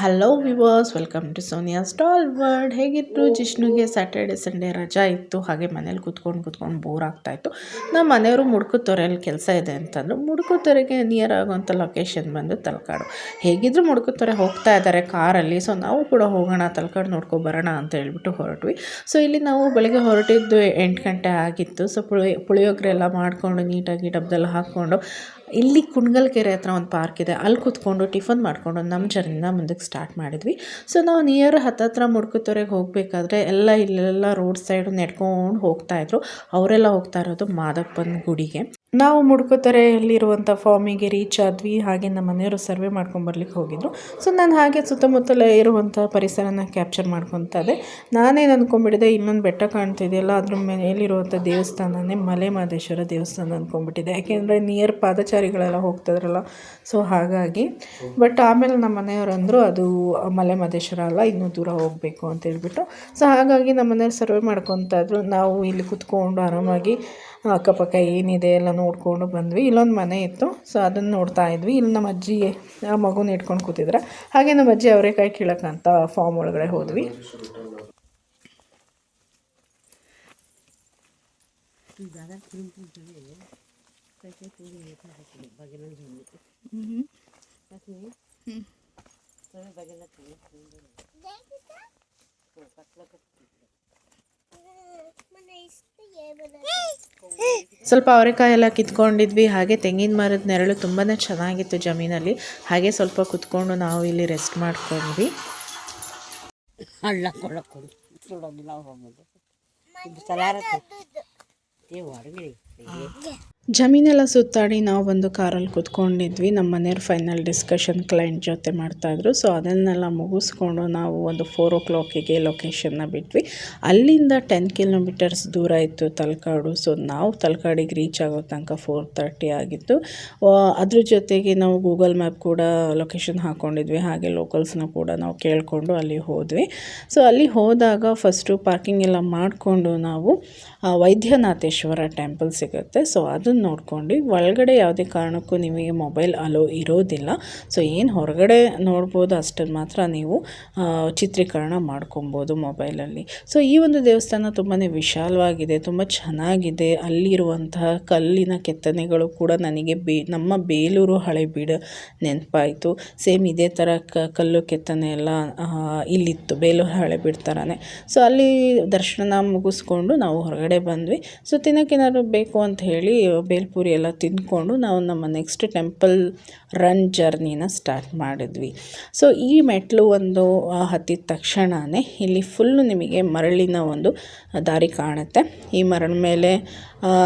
Hello viewers welcome to Sonia stall world ಹೇಗಿತ್ತು ಜಿಷ್ಣುಗೆ Saturday Sunday ರಜಾ ಇತ್ತು, ಹಾಗೆ ಮನೇಲಿ ಕೂತ್ಕೊಂಡು ಕೂತ್ಕೊಂಡು ಬೋರ್ ಆಗ್ತಾಯಿತ್ತು ನಮ್ಮ ಮನೆಯವರು ಮುಡ್ಕುತ್ತೊರೆಯಲ್ಲಿ ಕೆಲಸ ಇದೆ ಅಂತಂದರು. ಮುಡ್ಕುತೊರೆಗೆ ನಿಯರ್ ಆಗುವಂಥ ಲೊಕೇಶನ್ ಬಂದು ತಲಕಾಡು. ಹೇಗಿದ್ದರೂ ಮುಡ್ಕುತೊರೆ ಹೋಗ್ತಾ ಇದ್ದಾರೆ ಕಾರಲ್ಲಿ ಸೊ ನಾವು ಕೂಡ ಹೋಗೋಣ, ತಲಕಾಡು ನೋಡ್ಕೊ ಬರೋಣ ಅಂತ ಹೇಳ್ಬಿಟ್ಟು ಹೊರಟ್ವಿ. ಸೊ ಇಲ್ಲಿ ನಾವು ಬೆಳಗ್ಗೆ ಹೊರಟಿದ್ದು ಎಂಟು ಗಂಟೆ ಆಗಿತ್ತು. ಸೊ ಪುಳಿ, ಪುಳಿಯೋಗರೆ ಎಲ್ಲ ಮಾಡಿಕೊಂಡು, ನೀಟಾಗಿ ಡಬ್ದಲ್ಲಿ ಹಾಕ್ಕೊಂಡು ಇಲ್ಲಿ ಕುಣಗಲ್ ಕೆರೆ ಹತ್ರ ಒಂದು ಪಾರ್ಕ್ ಇದೆ. ಅಲ್ಲಿ ಕೂತ್ಕೊಂಡು ಟಿಫನ್ ಮಾಡಿಕೊಂಡು ನಮ್ಮ ಜರ್ನಿನ ಮುಂದಕ್ಕೆ ಸ್ಟಾರ್ಟ್ ಮಾಡಿದ್ವಿ. ಸೊ ನಾವು ನಿಯರ್ ಹತ್ತತ್ರ ಮುಡ್ಕುತ್ತೊರೆಗೆ ಹೋಗಬೇಕಾದ್ರೆ ಎಲ್ಲ ಇಲ್ಲೆಲ್ಲ ರೋಡ್ ಸೈಡ್ ನೆಡ್ಕೊಂಡು ಹೋಗ್ತಾಯಿದ್ರು ಅವರೆಲ್ಲ ಹೋಗ್ತಾ ಇರೋದು ಮಾದಪ್ಪನ ಗುಡಿಗೆ. ನಾವು ಮುಡ್ಕೋತರೆಯಲ್ಲಿರುವಂಥ ಫಾರ್ಮಿಗೆ ರೀಚ್ ಆದ್ವಿ, ಹಾಗೆ ನಮ್ಮ ಮನೆಯವರು ಸರ್ವೆ ಮಾಡ್ಕೊಂಡು ಬರ್ಲಿಕ್ಕೆ ಹೋಗಿದ್ರು. ಸೊ ನಾನು ಹಾಗೆ ಸುತ್ತಮುತ್ತಲೇ ಇರುವಂಥ ಪರಿಸರನ ಕ್ಯಾಪ್ಚರ್ ಮಾಡ್ಕೊತಾ ಇದ್ದೆ ನಾನೇನು ಅಂದ್ಕೊಂಬಿಟ್ಟಿದೆ ಇನ್ನೊಂದು ಬೆಟ್ಟ ಕಾಣ್ತಿದೆಯಲ್ಲ, ಅದ್ರ ಮೇಲಿರುವಂಥ ದೇವಸ್ಥಾನನೇ ಮಲೆ ಮಹದೇಶ್ವರ ದೇವಸ್ಥಾನ ಅಂದ್ಕೊಂಬಿಟ್ಟಿದೆ ಯಾಕೆಂದರೆ ನಿಯರ್ ಪಾದಚಾರಿಗಳೆಲ್ಲ ಹೋಗ್ತಾಯಿದ್ರಲ್ಲ ಸೊ ಹಾಗಾಗಿ. ಬಟ್ ಆಮೇಲೆ ನಮ್ಮ ಮನೆಯವರು ಅಂದರು, ಅದು ಮಲೆ ಮಹದೇಶ್ವರ ಅಲ್ಲ, ಇನ್ನೂ ದೂರ ಹೋಗಬೇಕು ಅಂತ ಹೇಳ್ಬಿಟ್ಟು. ಸೊ ಹಾಗಾಗಿ ನಮ್ಮ ಮನೆಯವ್ರು ಸರ್ವೆ ಮಾಡ್ಕೊತಾ ಇದ್ರು ನಾವು ಇಲ್ಲಿ ಕುತ್ಕೊಂಡು ಆರಾಮಾಗಿ, ಅಕ್ಕಪಕ್ಕ ಏನಿದೆ ಎಲ್ಲ ನೋಡಿಕೊಂಡು ಬಂದ್ವಿ. ಇಲ್ಲೊಂದು ಮನೆ ಇತ್ತು. ಸೊ ಅದನ್ನು ನೋಡ್ತಾ ಇದ್ವಿ. ಇಲ್ಲಿ ನಮ್ಮ ಅಜ್ಜಿ, ಆ ಮಗುನ ಇಟ್ಕೊಂಡು ಕೂತಿದ್ರೆ. ಹಾಗೆ ನಮ್ಮ ಅಜ್ಜಿ ಅವರೇಕಾಯಿ ಕೀಳಕ್ಕಂತ ಫಾರ್ಮ್ ಒಳಗಡೆ ಹೋದ್ವಿ. ಸ್ವಲ್ಪ ಅವರೆಕಾಯಿ ಎಲ್ಲ ಕಿತ್ಕೊಂಡಿದ್ವಿ. ಹಾಗೆ ತೆಂಗಿನ ಮರದ ನೆರಳು ತುಂಬಾ ಚೆನ್ನಾಗಿತ್ತು ಜಮೀನಲ್ಲಿ. ಹಾಗೆ ಸ್ವಲ್ಪ ಕುತ್ಕೊಂಡು ನಾವು ಇಲ್ಲಿ ರೆಸ್ಟ್ ಮಾಡ್ಕೊಂಡ್ವಿ. ಹಳ್ಳ ಜಮೀನೆಲ್ಲ ಸುತ್ತಾಡಿ ನಾವು ಒಂದು ಕಾರಲ್ಲಿ ಕೂತ್ಕೊಂಡಿದ್ವಿ. ನಮ್ಮ ಮನೆಯವ್ರ ಫೈನಲ್ ಡಿಸ್ಕಷನ್ ಕ್ಲೈಂಟ್ ಜೊತೆ ಮಾಡ್ತಾಯಿದ್ರು ಸೊ ಅದನ್ನೆಲ್ಲ ಮುಗಿಸ್ಕೊಂಡು ನಾವು ಒಂದು ಫೋರ್ ಓ ಕ್ಲಾಕಿಗೆ ಲೊಕೇಶನ್ನ ಬಿಟ್ವಿ. ಅಲ್ಲಿಂದ ಟೆನ್ ಕಿಲೋಮೀಟರ್ಸ್ ದೂರ ಇತ್ತು ತಲಕಾಡು. ಸೊ ನಾವು ತಲಕಾಡಿಗೆ ರೀಚ್ ಆಗೋ ತನಕ ಫೋರ್ ತರ್ಟಿ ಆಗಿತ್ತು. ಅದ್ರ ಜೊತೆಗೆ ನಾವು ಗೂಗಲ್ ಮ್ಯಾಪ್ ಕೂಡ ಲೊಕೇಶನ್ ಹಾಕ್ಕೊಂಡಿದ್ವಿ ಹಾಗೆ ಲೋಕಲ್ಸ್ನ ಕೂಡ ನಾವು ಕೇಳಿಕೊಂಡು ಅಲ್ಲಿ ಹೋದ್ವಿ. ಸೊ ಅಲ್ಲಿ ಹೋದಾಗ ಫಸ್ಟು ಪಾರ್ಕಿಂಗ್ ಎಲ್ಲ ಮಾಡಿಕೊಂಡು ನಾವು ವೈದ್ಯನಾಥೇಶ್ವರ ಟೆಂಪಲ್ ಸಿಗುತ್ತೆ. ಸೊ ಅದನ್ನು ನೋಡ್ಕೊಂಡು ಒಳಗಡೆ ಯಾವುದೇ ಕಾರಣಕ್ಕೂ ನಿಮಗೆ ಮೊಬೈಲ್ ಅಲೋ ಇರೋದಿಲ್ಲ. ಸೊ ಏನು ಹೊರಗಡೆ ನೋಡ್ಬೋದು ಅಷ್ಟನ್ನು ಮಾತ್ರ ನೀವು ಚಿತ್ರೀಕರಣ ಮಾಡ್ಕೊಬೋದು ಮೊಬೈಲಲ್ಲಿ. ಸೊ ಈ ಒಂದು ದೇವಸ್ಥಾನ ತುಂಬಾ ವಿಶಾಲವಾಗಿದೆ, ತುಂಬ ಚೆನ್ನಾಗಿದೆ. ಅಲ್ಲಿರುವಂತಹ ಕಲ್ಲಿನ ಕೆತ್ತನೆಗಳು ಕೂಡ ನನಗೆ ಬೇ, ನಮ್ಮ ಬೇಲೂರು ಹಳೆಬೀಡು ನೆನಪಾಯಿತು. ಸೇಮ್ ಇದೇ ಥರ ಕಲ್ಲು ಕೆತ್ತನೆ ಎಲ್ಲ ಇಲ್ಲಿತ್ತು ಬೇಲೂರು ಹಳೆಬೀಡು ಥರನೇ ಸೊ ಅಲ್ಲಿ ದರ್ಶನ ಮುಗಿಸ್ಕೊಂಡು ನಾವು ಹೊರಗಡೆ ಬಂದ್ವಿ. ಸೊ ತಿನ್ನೋಕ್ಕೇನಾದ್ರು ಬೇಕು ಅಂತ ಹೇಳಿ ಬೇಲ್ಪುರಿ ಎಲ್ಲ ತಿಂದ್ಕೊಂಡು ನಾವು ನಮ್ಮ ನೆಕ್ಸ್ಟ್ ಟೆಂಪಲ್ ರನ್ ಜರ್ನಿನ ಸ್ಟಾರ್ಟ್ ಮಾಡಿದ್ವಿ. ಸೊ, ಈ ಮೆಟ್ಲು ಒಂದು ಹತ್ತಿದ ತಕ್ಷಣವೇ ಇಲ್ಲಿ ಫುಲ್ಲು ನಿಮಗೆ ಮರಳಿನ ಒಂದು ದಾರಿ ಕಾಣುತ್ತೆ. ಈ ಮರಳ ಮೇಲೆ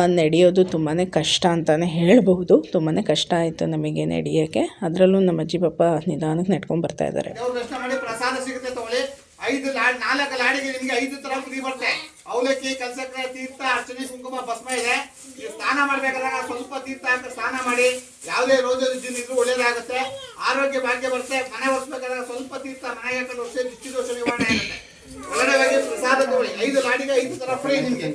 ನಡೆಯೋದು ತುಂಬಾ ಕಷ್ಟ ಅಂತಲೇ ಹೇಳಬಹುದು. ತುಂಬಾ ಕಷ್ಟ ಆಯಿತು ನಮಗೆ ನಡೆಯೋಕ್ಕೆ ಅದರಲ್ಲೂ ನಮ್ಮ ಅಜ್ಜಿ ಪಾಪ ನಿಧಾನಕ್ಕೆ ನೆಟ್ಕೊಂಡು ಬರ್ತಾ ಇದ್ದಾರೆ. ಐದು ನಾಲ್ಕು ಲಾಡಿಗೆ ನಿಮಗೆ ಐದು ತರ ಅವಲಕ್ಕಿ ಕಲ್ಸಕ್ರೆ ತೀರ್ಥ, ಅರ್ಚನೆ, ಕುಂಕುಮ, ಭಸ್ಮ ಇದೆ. ಸ್ನಾನ ಮಾಡ್ಬೇಕಾದಾಗ ಸ್ವಲ್ಪ ತೀರ್ಥ ಅಂತ ಸ್ನಾನ ಮಾಡಿ ಯಾವುದೇ ರೋಗ ರುಜಿನ ಇದ್ರೂ ಒಳ್ಳೇದಾಗುತ್ತೆ. ಆರೋಗ್ಯ ಭಾಗ್ಯ ಬರುತ್ತೆ. ಮನೆ ಒರೆಸ್ಬೇಕಾದಾಗ ಸ್ವಲ್ಪ ತೀರ್ಥ, ಮನೆ ಹಾಕೊಂಡು ವರ್ಷ ನಿಶ್ಚಿತ ದೋಷ ನಿವಾರಣೆ ಆಗುತ್ತೆ. ಪ್ರಸಾದ ತಗೊಳ್ಳಿ. ಐದು ಲಾಡಿಗೆ ಐದು ತರ ಫ್ರೀ ನಿಮಗೆ.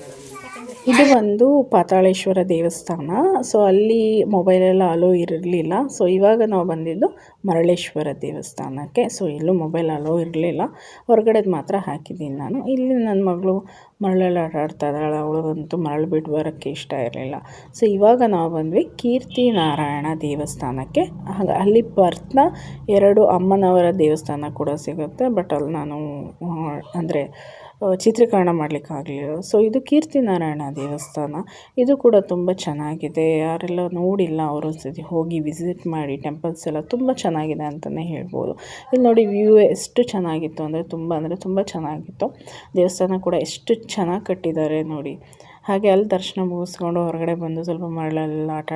ಇದು ಒಂದು ಪಾತಾಳೇಶ್ವರ ದೇವಸ್ಥಾನ. ಸೊ ಅಲ್ಲಿ ಮೊಬೈಲೆಲ್ಲ ಅಲೋ ಇರಲಿಲ್ಲ. ಸೊ ಇವಾಗ ನಾವು ಬಂದಿದ್ದು ಮರಳೇಶ್ವರ ದೇವಸ್ಥಾನಕ್ಕೆ. ಸೊ ಇಲ್ಲೂ ಮೊಬೈಲ್ ಅಲೋ ಇರಲಿಲ್ಲ. ಹೊರಗಡೆದು ಮಾತ್ರ ಹಾಕಿದ್ದೀನಿ ನಾನು. ಇಲ್ಲಿ ನನ್ನ ಮಗಳು ಮರಳೆಲ್ಲ ಆಟ ಆಡ್ತಾ ಇದ್ದಾಳೆ ಅವಳಿಗಂತೂ ಮರಳು ಬಿಟ್ಟು ಬರೋಕ್ಕೆ ಇಷ್ಟ ಇರಲಿಲ್ಲ. ಸೊ ಇವಾಗ ನಾವು ಬಂದ್ವಿ ಕೀರ್ತಿ ನಾರಾಯಣ ದೇವಸ್ಥಾನಕ್ಕೆ. ಹಾಗೆ ಅಲ್ಲಿ ಬರ್ತಾ ಎರಡು ಅಮ್ಮನವರ ದೇವಸ್ಥಾನ ಕೂಡ ಸಿಗುತ್ತೆ. ಬಟ್ ಅಲ್ಲಿ ನಾನು ಅಂದರೆ ಚಿತ್ರೀಕರಣ ಮಾಡಲಿಕ್ಕಾಗಲಿಲ್ಲ. ಸೊ ಇದು ಕೀರ್ತಿ ನಾರಾಯಣ ದೇವಸ್ಥಾನ. ಇದು ಕೂಡ ತುಂಬ ಚೆನ್ನಾಗಿದೆ. ಯಾರೆಲ್ಲ ನೋಡಿಲ್ಲ ಅವರು ಒಂದ್ಸತಿ ಹೋಗಿ ವಿಸಿಟ್ ಮಾಡಿ ಟೆಂಪಲ್ಸ್ ಎಲ್ಲ ತುಂಬ ಚೆನ್ನಾಗಿದೆ ಅಂತಲೇ ಹೇಳ್ಬೋದು. ಇಲ್ಲಿ ನೋಡಿ ವ್ಯೂ ಎಷ್ಟು ಚೆನ್ನಾಗಿತ್ತು ಅಂದರೆ ತುಂಬ ಅಂದರೆ ತುಂಬ ಚೆನ್ನಾಗಿತ್ತು. ದೇವಸ್ಥಾನ ಕೂಡ ಎಷ್ಟು ಚೆನ್ನಾಗಿ ಕಟ್ಟಿದ್ದಾರೆ ನೋಡಿ. ಹಾಗೆ ಅಲ್ಲಿ ದರ್ಶನ ಮುಗಿಸ್ಕೊಂಡು ಹೊರಗಡೆ ಬಂದು ಸ್ವಲ್ಪ ಮರಳಲ್ಲೆಲ್ಲ ಆಟ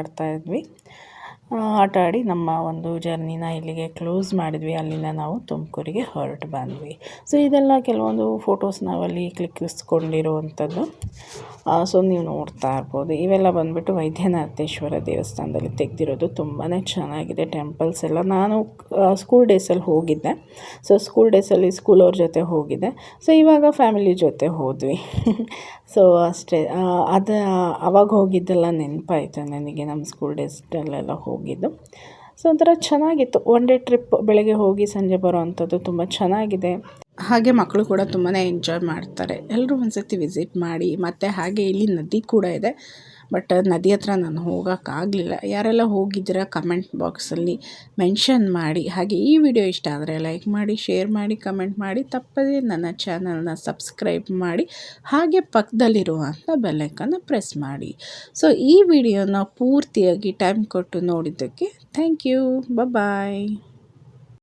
ಆಟ ಆಡಿ ನಮ್ಮ ಒಂದು ಜರ್ನಿನ ಇಲ್ಲಿಗೆ ಕ್ಲೋಸ್ ಮಾಡಿದ್ವಿ. ಅಲ್ಲಿಂದ ನಾವು ತುಮಕೂರಿಗೆ ಹೊರಟು ಬಂದ್ವಿ. ಸೊ ಇದೆಲ್ಲ ಕೆಲವೊಂದು ಫೋಟೋಸ್ ನಾವಲ್ಲಿ ಕ್ಲಿಕ್ಕಿಸ್ಕೊಂಡಿರುವಂಥದ್ದು. ಸೊ ನೀವು ನೋಡ್ತಾ ಇರ್ಬೋದು. ಇವೆಲ್ಲ ಬಂದುಬಿಟ್ಟು ವೈದ್ಯನಾಥೇಶ್ವರ ದೇವಸ್ಥಾನದಲ್ಲಿ ತೆಗೆದಿರೋದು ತುಂಬಾ ಚೆನ್ನಾಗಿದೆ. ಟೆಂಪಲ್ಸ್ ಎಲ್ಲ ನಾನು ಸ್ಕೂಲ್ ಡೇಸಲ್ಲಿ ಹೋಗಿದ್ದೆ. ಸೊ ಸ್ಕೂಲ್ ಡೇಸಲ್ಲಿ ಸ್ಕೂಲವ್ರ ಜೊತೆ ಹೋಗಿದ್ದೆ. ಸೊ ಇವಾಗ ಫ್ಯಾಮಿಲಿ ಜೊತೆ ಹೋದ್ವಿ. ಸೊ ಅಷ್ಟೇ. ಅದು, ಅವಾಗ ಹೋಗಿದ್ದೆಲ್ಲ ನೆನಪಾಯ್ತು ನನಗೆ ನಮ್ಮ ಸ್ಕೂಲ್ ಡೇಸ್ಟಲ್ಲೆಲ್ಲ ಹೋಗಿದ್ದು. ಸೊ ಒಂಥರ ಚೆನ್ನಾಗಿತ್ತು. ಒನ್ ಡೇ ಟ್ರಿಪ್ ಬೆಳಗ್ಗೆ ಹೋಗಿ ಸಂಜೆ ಬರೋ ಅಂಥದ್ದು ತುಂಬ ಚೆನ್ನಾಗಿದೆ. ಹಾಗೆ ಮಕ್ಕಳು ಕೂಡ ತುಂಬಾ ಎಂಜಾಯ್ ಮಾಡ್ತಾರೆ. ಎಲ್ಲರೂ ಒಂದ್ಸತಿ ವಿಸಿಟ್ ಮಾಡಿ, ಮತ್ತು ಹಾಗೆ ಇಲ್ಲಿ ನದಿ ಕೂಡ ಇದೆ. ಬಟ್ ನದಿ ಹತ್ರ ನಾನು ಹೋಗೋಕ್ಕಾಗಲಿಲ್ಲ ಯಾರೆಲ್ಲ ಹೋಗಿದ್ದೀರಾ ಕಮೆಂಟ್ ಬಾಕ್ಸಲ್ಲಿ ಮೆನ್ಷನ್ ಮಾಡಿ. ಹಾಗೆ ಈ ವಿಡಿಯೋ ಇಷ್ಟ ಆದರೆ ಲೈಕ್ ಮಾಡಿ ಶೇರ್ ಮಾಡಿ ಕಮೆಂಟ್ ಮಾಡಿ. ತಪ್ಪದೇ ನನ್ನ ಚಾನಲ್ನ ಸಬ್ಸ್ಕ್ರೈಬ್ ಮಾಡಿ. ಹಾಗೆ ಪಕ್ಕದಲ್ಲಿರುವಂಥ ಬೆಲ್ಲೈಕನ್ನ ಪ್ರೆಸ್ ಮಾಡಿ. ಸೊ ಈ ವಿಡಿಯೋನ ಪೂರ್ತಿಯಾಗಿ ಟೈಮ್ ಕೊಟ್ಟು ನೋಡಿದ್ದಕ್ಕೆ ಥ್ಯಾಂಕ್ ಯು ಬಾಯ್